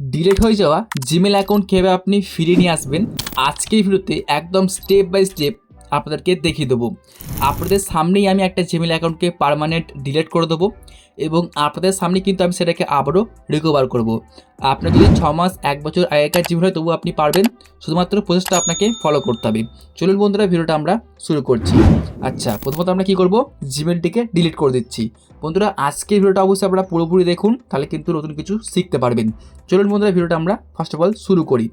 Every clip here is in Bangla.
ডিলেট হয়ে যাওয়া জিমেল অ্যাকাউন্ট কীভাবে আপনি ফিরিয়ে নিয়ে আসবেন। আজকের ভিডিওতে একদম স্টেপ বাই স্টেপ আপনাদেরকে দেখিয়ে দেবো। আপনাদের সামনেই আমি একটা জিমেল অ্যাকাউন্টকে পারমানেন্ট ডিলিট করে দেবো এবং আপনাদের সামনে কিন্তু আমি সেটাকে আবারও রিকভার করব। আপনার যদি ছ মাস, এক বছর আগেকার জিমেল হয় তবু আপনি পারবেন। শুধুমাত্র প্রসেসটা আপনাকে ফলো করতে হবে। চলুন বন্ধুরা, ভিডিওটা আমরা শুরু করছি। আচ্ছা প্রথমত আমরা কী করব? জিমেলটিকে ডিলিট করে দিচ্ছি। বন্ধুরা, আজকের ভিডিওটা অবশ্যই আপনারা পুরোপুরি দেখুন, তাহলে কিন্তু নতুন কিছু শিখতে পারবেন। চলুন বন্ধুরা, ভিডিওটা আমরা ফার্স্ট অফ অল শুরু করি।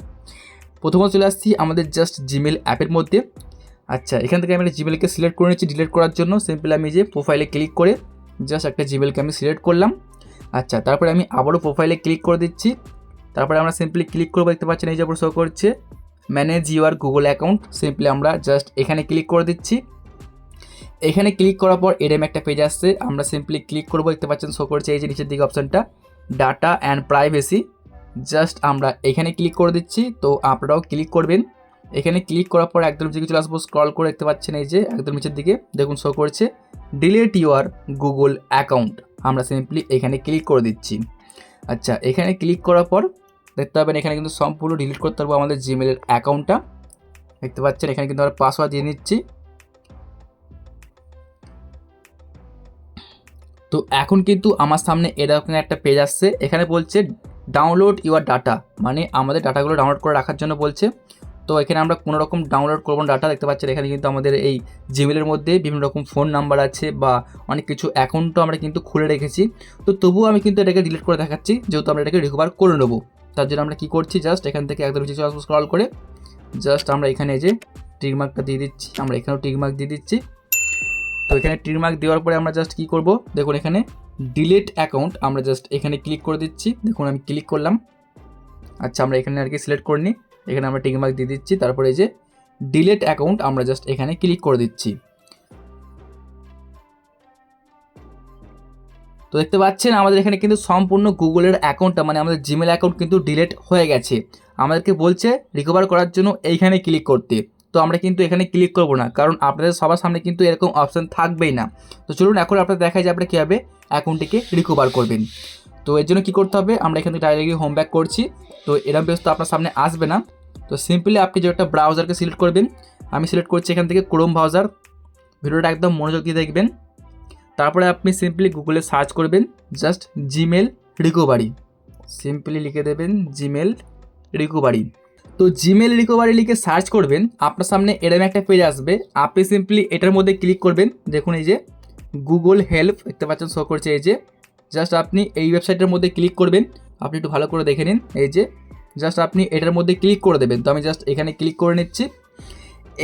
প্রথমত চলে আসছি আমাদের জাস্ট জিমেল অ্যাপের মধ্যে। আচ্ছা এখান থেকে আমি একটা জিমেলকে সিলেক্ট করে নিচ্ছি ডিলিট করার জন্য। সিম্পল আমি যে প্রোফাইলে ক্লিক করে জাস্ট একটা জিমেলকে আমি সিলেক্ট করলাম। আচ্ছা তারপরে আমি আবারও প্রোফাইলে ক্লিক করে দিচ্ছি। তারপরে আমরা সিম্পলি ক্লিক করব, দেখতে পাচ্ছেন এই যে আবার শো করছে। Manage your Google account simply আমরা জাস্ট এখানে ক্লিক করে দিচ্ছি। এখানে ক্লিক করার পর এরম একটা পেজ আসছে, আমরা সিম্পলি ক্লিক করব, দেখতে পাচ্ছেন শো করছে এই যে নিচের দিকে অপশানটা ডাটা অ্যান্ড প্রাইভেসি জাস্ট আমরা এখানে ক্লিক করে দিচ্ছি। তো আপনারাও ক্লিক করবেন। এখানে ক্লিক করার পর একদম দিকে চলে আসব স্ক্রল করে দেখতে পাচ্ছেন, এই যে একদম নিচের দিকে দেখুন শো করছে ডিলিট ইউর গুগল অ্যাকাউন্ট আমরা সিম্পলি এখানে ক্লিক করে দিচ্ছি। আচ্ছা এখানে ক্লিক করার পর দেখতে পাবেন এখানে কিন্তু সম্পূর্ণ ডিলিট করতে পারব আমাদের জিমেলের অ্যাকাউন্টটা দেখতে পাচ্ছেন, এখানে কিন্তু আমরা পাসওয়ার্ড দিয়ে নিচ্ছি। তো এখন কিন্তু আমার সামনে এরকম একটা পেজ আসছে, এখানে বলছে ডাউনলোড ইউর ডাটা মানে আমাদের ডাটাগুলো ডাউনলোড করে রাখার জন্য বলছে। তো এখানে আমরা কোনো রকম ডাউনলোড করব না। ডাটা দেখতে পাচ্ছেন, এখানে কিন্তু আমাদের এই জিমেলের মধ্যে বিভিন্ন রকম ফোন নাম্বার আছে বা অনেক কিছু অ্যাকাউন্টও আমরা কিন্তু খুলে রেখেছি। তো তবুও আমি কিন্তু এটাকে ডিলিট করে দেখাচ্ছি, যেহেতু আমরা এটাকে রিকভার করে নেব। তার জন্য আমরা কী করছি জাস্ট এখান থেকে একদম নিচে স্ক্রল করে। জাস্ট আমরা এখানে যে টিকমার্কটা দিয়ে দিচ্ছি, আমরা এখানেও টিকমার্ক দিয়ে দিচ্ছি। তো এখানে টিকমার্ক দেওয়ার পরে আমরা জাস্ট কী করব, দেখুন এখানে ডিলিট অ্যাকাউন্ট আমরা জাস্ট এখানে ক্লিক করে দিচ্ছি। দেখুন আমি ক্লিক করলাম। আচ্ছা আমরা এখানে আর কি সিলেক্ট করে নিই এখানে আমরা টিকমার্ক দিয়ে দিচ্ছি। তারপরে এই যে ডিলেট অ্যাকাউন্ট আমরা জাস্ট এখানে ক্লিক করে দিচ্ছি। তো দেখতে পাচ্ছেন আমাদের এখানে কিন্তু সম্পূর্ণ গুগলের অ্যাকাউন্টটা মানে আমাদের জিমেল অ্যাকাউন্ট কিন্তু ডিলেট হয়ে গেছে। আমাদেরকে বলছে রিকভার করার জন্য এইখানে ক্লিক করতে। তো আমরা কিন্তু এখানে ক্লিক করব না, কারণ আপনাদের সবার সামনে কিন্তু এরকম অপশান থাকবেই না। তো চলুন এখন আপনাদের দেখায় যে আপনারা কীভাবে অ্যাকাউন্টটিকে রিকভার করবেন। তো এর জন্য কী করতে হবে? আমরা এখান থেকে ডাইরেক্টলি হোম ব্যাক করছি। তো এরম পেজ তো আপনার সামনে আসবে না। তো সিম্পলি আপনি যে একটা ব্রাউজারকে সিলেক্ট করবেন, আমি সিলেক্ট করছি এখান থেকে ক্রোম ব্রাউজার ভিডিওটা একদম মনোযোগ দিয়ে দেখবেন। তারপরে আপনি সিম্পলি গুগলে সার্চ করবেন জাস্ট জিমেল রিকভারি সিম্পলি লিখে দেবেন জিমেল রিকভারি তো জিমেল রিকভারি লিখে সার্চ করবেন, আপনার সামনে এরম একটা পেজ আসবে। আপনি সিম্পলি এটার মধ্যে ক্লিক করবেন। দেখুন এই যে গুগল হেল্প দেখতে পাচ্ছেন শো করছে এই যে। জাস্ট আপনি এই ওয়েবসাইটের মধ্যে ক্লিক করবেন। আপনি একটু ভালো করে দেখে নিন। এই যে জাস্ট আপনি এটার মধ্যে ক্লিক করে দেবেন। তো আমি জাস্ট এখানে ক্লিক করে নিচ্ছি।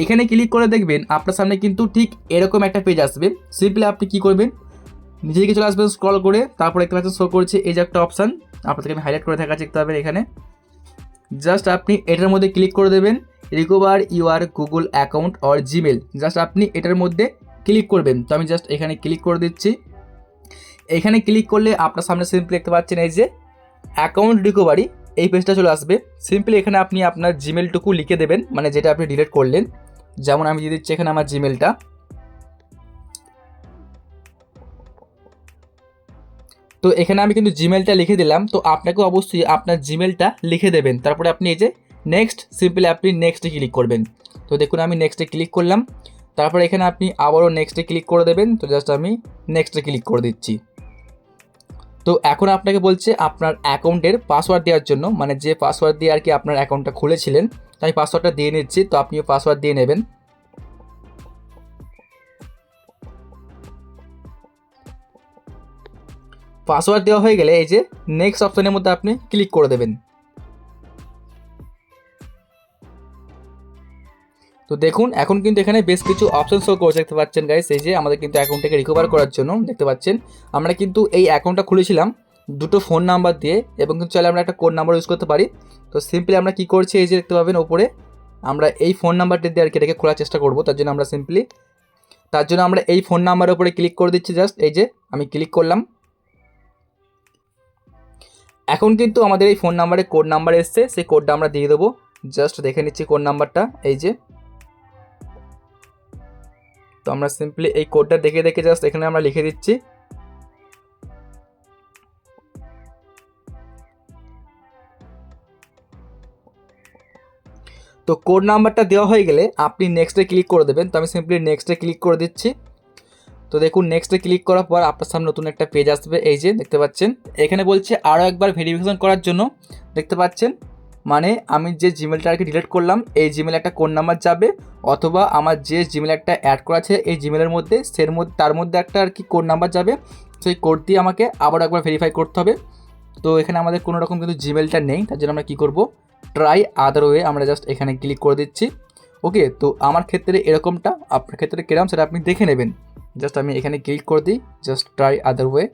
এখানে ক্লিক করে দেখবেন, আপনার সামনে কিন্তু ঠিক এরকম একটা পেজ আসবে। সিম্পলি আপনি কী করবেন? নিজে দিকে চলে আসবেন স্ক্রল করে। তারপর দেখতে পাচ্ছেন শো করছে, এই যে একটা অপশান আপনাদেরকে আমি হাইলাইট করে থাকা দেখতে পাবেন এখানে। জাস্ট আপনি এটার মধ্যে ক্লিক করে দেবেন। Recover your Google account or Gmail just আপনি এটার মধ্যে ক্লিক করবেন। তো আমি জাস্ট এখানে ক্লিক করে দিচ্ছি। এখানে ক্লিক করলে আপনার সামনে সিম্পলি দেখতে পাচ্ছেন এই যে অ্যাকাউন্ট রিকভারি এই পেজটা চলে আসবে। সিম্পলি এখানে আপনি আপনার জিমেলটুকু লিখে দেবেন মানে যেটা আপনি ডিলিট করলেন। যেমন আমি দিয়ে দিচ্ছি এখানে আমার জিমেলটা তো এখানে আমি কিন্তু জিমেলটা লিখে দিলাম, তো আপনাকে অবশ্যই আপনার জিমেলটা লিখে দেবেন। তারপরে আপনি এই যে নেক্সট সিম্পলি আপনি নেক্সটে ক্লিক করবেন। তো দেখুন আমি নেক্সটে ক্লিক করলাম। তারপরে এখানে আপনি আবারও নেক্সটে ক্লিক করে দেবেন। তো জাস্ট আমি নেক্সটে ক্লিক করে দিচ্ছি। তো এখন আপনাকে বলছে আপনার অ্যাকাউন্টের পাসওয়ার্ড দেওয়ার জন্য মানে যে পাসওয়ার্ড দিয়ে আর কি আপনার অ্যাকাউন্টটা খুলেছিলেন তাই পাসওয়ার্ডটা দিয়ে নিচ্ছি, তো আপনিও পাসওয়ার্ড দিয়ে নেবেন। পাসওয়ার্ড দেওয়া হয়ে গেলে এই যে নেক্সট অপশনের মধ্যে আপনি ক্লিক করে দেবেন। তো দেখুন, এখন কিন্তু এখানে বেশ কিছু অপশন শো করছে দেখতে পাচ্ছেন গাইস এই যে আমাদের কিন্তু অ্যাকাউন্টটাকে রিকভার করার জন্য দেখতে পাচ্ছেন, আমরা কিন্তু এই অ্যাকাউন্টটা খুলেছিলাম দুটো ফোন নাম্বার দিয়ে এবং কিন্তু চাইলে আমরা একটা কোড নাম্বার ইউজ করতে পারি। তো সিম্পলি আমরা কি করছি, এই যে দেখতে পাবেন ওপরে আমরা এই ফোন নাম্বারটি দিয়ে আর কি এটাকে খোলার চেষ্টা করব, তার জন্য আমরা সিম্পলি তার জন্য আমরা এই ফোন নাম্বারের উপরে ক্লিক করে দিচ্ছি জাস্ট এই যে আমি ক্লিক করলাম। এখন কিন্তু আমাদের এই ফোন নাম্বারে কোড নাম্বার এসছে, সেই কোডটা আমরা দিয়ে দেবো। জাস্ট দেখে নিচ্ছি কোড নাম্বারটা এই যে। তো আমরা সিম্পলি এই কোডটা দেখে দেখে জাস্ট এখানে আমরা লিখে দিচ্ছি। তো কোড নাম্বারটা দেওয়া হয়ে গেলে আপনি নেক্সটে ক্লিক করে দেবেন। তো আমি সিম্পলি নেক্সটে ক্লিক করে দিচ্ছি। তো দেখুন নেক্সটে ক্লিক করার পর আপনার সামনে নতুন একটা পেজ আসবে। এই যে, দেখতে পাচ্ছেন? এখানে বলছে আরও একবার ভেরিফিকেশন করার জন্য। দেখতে পাচ্ছেন? মানে আমি যে জিমেলটা আর কি ডিলিট করলাম, এই জিমেল একটা কোন নাম্বার যাবে? অথবা আমার যে জিমেল একটা অ্যাড করা আছে, এই জিমেলের মধ্যে, সের মধ্যে তার মধ্যে একটা আর কি কোড নাম্বার যাবে? সেই কোড দিয়ে আমাকে আবার একবার ভেরিফাই করতে হবে। তো এখানে আমাদের কোনো রকম কিন্তু জিমেলটা নেই, তার জন্য আমরা কী করব? ট্রাই আদার ওয়ে আমরা জাস্ট এখানে ক্লিক করে দিচ্ছি। ওকে তো আমার ক্ষেত্রে এরকমটা, আপনার ক্ষেত্রে কিরম, সেটা আপনি দেখে নেবেন। জাস্ট আমি এখানে ক্লিক করে দিই জাস্ট ট্রাই আদার ওয়ে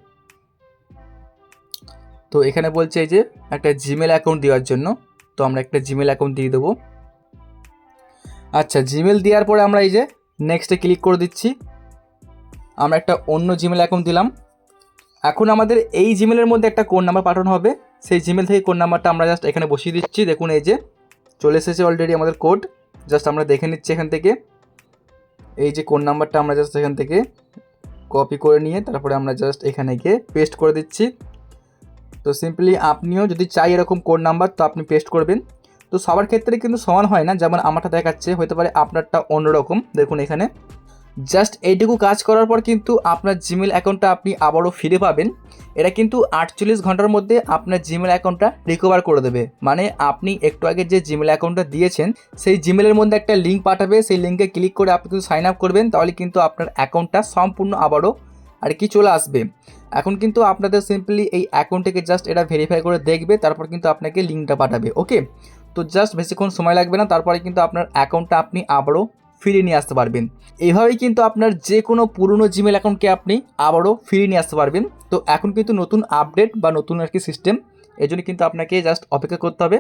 তো এখানে বলছে এই যে, একটা জিমেল অ্যাকাউন্ট দেওয়ার জন্য। তো আমরা একটা জিমেল অ্যাকাউন্ট দিয়ে দেবো। আচ্ছা জিমেল দেওয়ার পরে আমরা এই যে নেক্সটে ক্লিক করে দিচ্ছি। আমরা একটা অন্য জিমেল অ্যাকাউন্ট দিলাম। এখন আমাদের এই জিমেলের মধ্যে একটা কোড নাম্বার পাঠানো হবে। সেই জিমেল থেকে কোড নাম্বারটা আমরা জাস্ট এখানে বসিয়ে দিচ্ছি। দেখুন এই যে চলে এসেছে অলরেডি আমাদের কোড জাস্ট আমরা দেখে নিচ্ছি এখান থেকে। এই যে কোড নাম্বারটা আমরা জাস্ট এখান থেকে কপি করে নিয়ে তারপরে আমরা জাস্ট এখানে গিয়ে পেস্ট করে দিচ্ছি। তো সিম্পলি আপনিও যদি চাই এরকম কোড নাম্বার তো আপনি পেস্ট করবেন। তো সবার ক্ষেত্রে কিন্তু সমান হয় না, যেমন আমারটা দেখাচ্ছে হতে পারে আপনারটা অন্যরকম, দেখুন এখানে। জাস্ট এইটুকু কাজ করার পর কিন্তু আপনার জিমেল অ্যাকাউন্টটা আপনি আবারও ফিরে পাবেন। এটা কিন্তু আটচল্লিশ ঘণ্টার মধ্যে আপনার জিমেল অ্যাকাউন্টটা রিকভার করে দেবে। মানে আপনি একটু আগে যে জিমেল অ্যাকাউন্টটা দিয়েছেন, সেই জিমেলের মধ্যে একটা লিঙ্ক পাঠাবে, সেই লিঙ্কে ক্লিক করে আপনি কিন্তু সাইন আপ করবেন, তাহলে কিন্তু আপনার অ্যাকাউন্টটা সম্পূর্ণ আবারও আর কি চলে আসবে। এখন কিন্তু আপনাদের সিম্পলি এই অ্যাকাউন্টটাকে জাস্ট এটা ভেরিফাই করে দেখবে, তারপর কিন্তু আপনাকে লিঙ্কটা পাঠাবে ওকে তো জাস্ট বেশিক্ষণ সময় লাগবে না, তারপরে কিন্তু আপনার অ্যাকাউন্টটা আপনি আবারও ফিরিয়ে নিয়ে আসতে পারবেন। এইভাবেই কিন্তু আপনার যে কোনো পুরনো জিমেল অ্যাকাউন্টকে আপনি আবারও ফিরিয়ে নিয়ে আসতে পারবেন। তো এখন কিন্তু নতুন আপডেট বা নতুন আর কি সিস্টেম এই জন্য কিন্তু আপনাকে জাস্ট অপেক্ষা করতে হবে।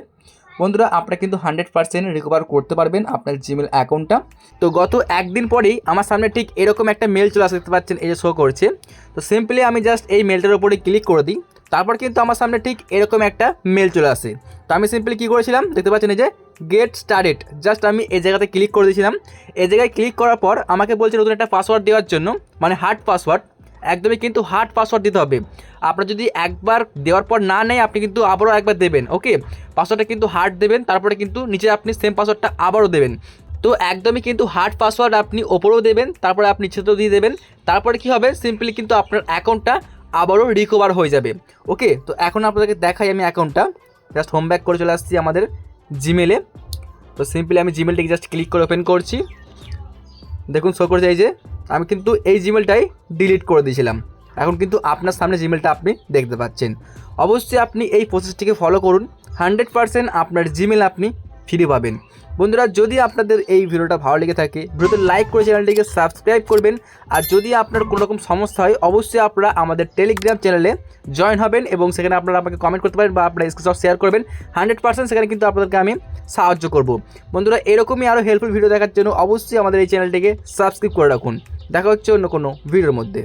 বন্ধুরা, আপনারা কিন্তু হান্ড্রেড পার্সেন্ট রিকভার করতে পারবেন আপনার জিমেল অ্যাকাউন্টটা তো গত একদিন পরেই আমার সামনে ঠিক এরকম একটা মেল চলে আসতে পাচ্ছেন, এই যে শো করছে। তো সিম্পলি আমি জাস্ট এই মেলটার উপরে ক্লিক করে দিই, তারপর কিন্তু আমার সামনে ঠিক এরকম একটা মেল চলে আসে। তো আমি সিম্পলি কী করেছিলাম, দেখতে পাচ্ছেন এই যে গেট স্টার্টেড জাস্ট আমি এই জায়গাতে ক্লিক করে দিয়েছিলাম। এই জায়গায় ক্লিক করার পর আমাকে বলছে নতুন একটা পাসওয়ার্ড দেওয়ার জন্য মানে হার্ড পাসওয়ার্ড একদমই কিন্তু হার্ড পাসওয়ার্ড দিতে হবে। আপনার যদি একবার দেওয়ার পর না নেয়, আপনি কিন্তু আবারও একবার দেবেন ওকে পাসওয়ার্ডটা কিন্তু হার্ড দেবেন, তারপরে কিন্তু নিচে আপনি সেম পাসওয়ার্ডটা আবারও দেবেন। তো একদমই কিন্তু হার্ড পাসওয়ার্ড আপনি ওপরেও দেবেন, তারপরে আপনি নিচেতেও দিয়ে দেবেন। তারপরে কি হবে? সিম্পলি কিন্তু আপনার অ্যাকাউন্টটা আবারও রিকভার হয়ে যাবে ওকে তো এখন আপনাদেরকে দেখাই আমি অ্যাকাউন্টটা জাস্ট হোম ব্যাক করে চলে আসছি আমাদের জিমেলে তো সিম্পলি আমি জিমেলটাকে জাস্ট ক্লিক করে ওপেন করছি। দেখুন শো করে যে, আমি কিন্তু এই জিমেলটাই ডিলিট করে দিয়েছিলাম। এখন কিন্তু আপনার সামনে জিমেলটা আপনি দেখতে পাচ্ছেন। অবশ্যই আপনি এই প্রসেসটিকে ফলো করুন। হান্ড্রেড পারসেন্ট আপনার জিমেল আপনি ফিরে পাবেন। বন্ধুরা, যদি আপনাদের এই ভিডিওটা ভালো লেগে থাকে ভিডিওতে লাইক করে চ্যানেলটিকে সাবস্ক্রাইব করবেন। আর যদি আপনার কোনো রকম সমস্যা হয়, অবশ্যই আপনারা আমাদের টেলিগ্রাম চ্যানেলে জয়েন হবেন এবং সেখানে আপনারা আমাকে কমেন্ট করতে পারেন বা আপনারা স্ক্রিনশট শেয়ার করবেন। হান্ড্রেড পার্সেন্ট সেখানে কিন্তু আপনাদেরকে আমি সাহায্য করব। বন্ধুরা, এরকমই আরও হেল্পফুল ভিডিও দেখার জন্য অবশ্যই আমাদের এই চ্যানেলটিকে সাবস্ক্রাইব করে রাখুন। দেখা হচ্ছে অন্য কোনো ভিডিওর মধ্যে।